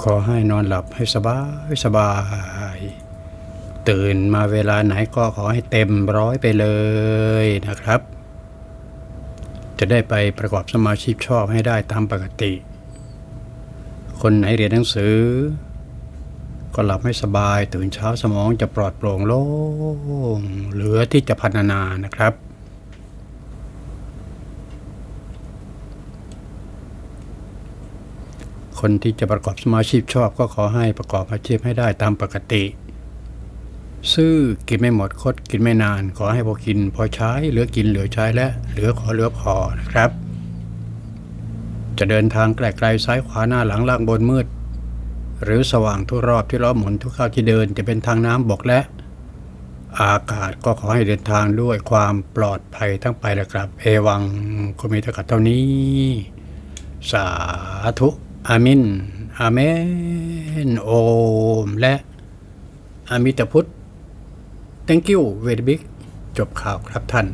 ขอให้นอนหลับให้สบายสบาย ตื่นมาเวลาไหนก็ขอให้เต็มร้อยไปเลยนะครับ จะได้ไปประกอบสมาชิกชอบให้ได้ตามปกติ คนไหนเรียนหนังสือ ก็หลับให้สบาย ตื่นเช้าสมองจะปลอดโปร่งโล่งเหลือที่จะพัฒนานะครับ คนที่จะประกอบสมาชีพชอบก็ขอให้ประกอบอาชีพให้ได้ตามปกติ ซื้อกินไม่หมดคดกินไม่นาน ขอให้พอกิน พอใช้เหลือกินเหลือใช้และเหลือขอเหลือพอนะครับ จะเดินทางไกลๆซ้ายขวาหน้าหลังล่างบนมืด หรือสว่างทุกรอบที่ล้อหมุนทุกข้าวที่เดินจะเป็นทางน้ำบกและอากาศก็ขอให้เดินทางด้วยความปลอดภัยทั้งไปและครับ เอวังก็มีเท่ากับเท่านี้ สาธุ อามิน อาเมน โอม และอามิตพุทธ thank you very big จบข่าวครับท่าน